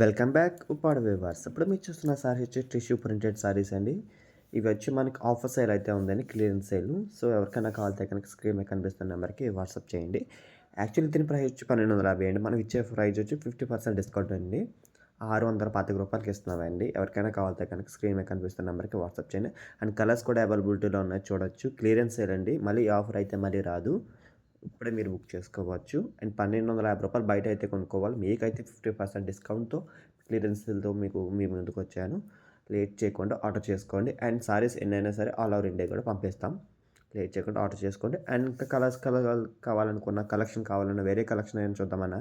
Welcome back Uppada weavers. ఇప్పుడు మీరు చూస్తున్న సారీ వచ్చి టిష్యూ ప్రింటెడ్ సారీస్ అండి. ఇవి వచ్చి మనకి ఆఫర్ సేల్ అయితే ఉందండి క్లియరెన్స్ సేల్ సో ఎవరికైనా కావాలితే కనుక స్క్రీన్ మీద కనిపిస్తున్న నెంబర్కి వాట్సాప్ చేయండి. యాక్చువల్లీ దీని ప్రైస్ వచ్చి పన్నెండు వందల యాభై అండి. మనం ఇచ్చే ప్రైస్ వచ్చి ఫిఫ్టీ పర్సెంట్ డిస్కౌంట్ అండి. ఆరు వందల పాతిక రూపాయలకి ఇస్తున్నామండి. ఎవరికైనా కావాలితే కనుక స్క్రీన్ మీద కనిపిస్తున్న నెంబర్కి వాట్సాప్ చేయండి. అండ్ కలర్స్ కూడా అవైలబిలిటీలో ఉన్నాయి చూడొచ్చు. క్లియరెన్స్ సేల్ అండి. మళ్ళీ ఆఫర్ అయితే మళ్ళీ రాదు. ఇప్పుడే మీరు బుక్ చేసుకోవచ్చు. అండ్ పన్నెండు వందల యాభై రూపాయలు బయట అయితే కొనుక్కోవాలి. మీకైతే ఫిఫ్టీ పర్సెంట్ డిస్కౌంట్తో క్లియరెన్స్తో మీకు మీ ముందుకు వచ్చాను. లేట్ చేయకుండా ఆర్డర్ చేసుకోండి. అండ్ సారీస్ ఎన్నైనా సరే ఆల్ ఓవర్ ఇండియా కూడా పంపిస్తాం. లేట్ చేయకుండా ఆర్డర్ చేసుకోండి. అండ్ ఇంకా కలర్స్ కలర్ కావాలనుకున్న కలెక్షన్ కావాలన్నా వేరే కలెక్షన్ అయినా చూద్దామన్నా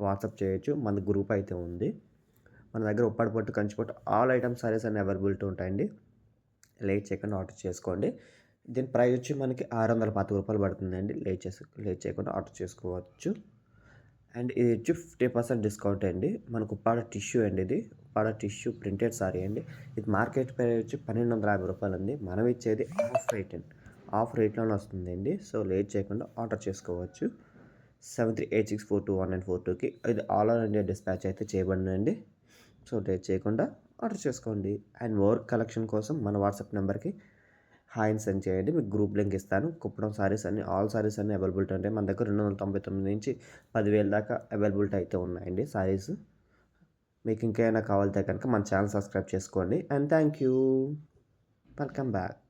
వాట్సాప్ చేయొచ్చు. మన గ్రూప్ అయితే ఉంది. మన దగ్గర ఉప్పాడు పట్టు కంచిపట్టు ఆల్ ఐటమ్స్ సారీస్ అన్ని అవైలబిలిటీ ఉంటాయండి. లేట్ చేయకుండా ఆర్డర్ చేసుకోండి. దీని ప్రైస్ వచ్చి మనకి ఆరు వందల పాతిక రూపాయలు పడుతుందండి. లేట్ చేసు లేట్ చేయకుండా ఆర్డర్ చేసుకోవచ్చు. అండ్ ఇది వచ్చి ఫిఫ్టీ పర్సెంట్ డిస్కౌంట్ అండి. మనకు ఉప్పాడ టిష్యూ అండి ఇది. ఉప్పాడ టిష్యూ ప్రింటెడ్ సారీ అండి. ఇది మార్కెట్ ప్రైస్ వచ్చి పన్నెండు వందల యాభై రూపాయలు ఉంది మనం ఇచ్చేది ఆఫ్ రేట్ అండి. ఆఫ్ రేట్లోనే వస్తుందండి. సో లేట్ చేయకుండా ఆర్డర్ చేసుకోవచ్చు. Seven three eight six four two one nine four టూకి ఇది ఆల్ ఓవర్ ఇండియా డిస్పాచ్ అయితే చేయబడిందండి సో లేట్ చేయకుండా ఆర్డర్ చేసుకోండి. అండ్ వర్క్ కలెక్షన్ కోసం మన వాట్సాప్ నెంబర్కి హాయిని సెండ్ చేయండి. మీకు గ్రూప్ లింక్ ఇస్తాను. కుప్పడం సారీస్ అన్ని ఆల్ సారీస్ అన్ని అవైలబిలిటీ ఉంటాయి. మన దగ్గర రెండు వందల తొంభై తొమ్మిది నుంచి పదివేల దాకా అవైలబిలిటీ అయితే ఉన్నాయండి సారీస్. మీకు ఇంకేమైనా కావాలితే కనుక మన ఛానల్ సబ్స్క్రైబ్ చేసుకోండి. And thank you welcome back.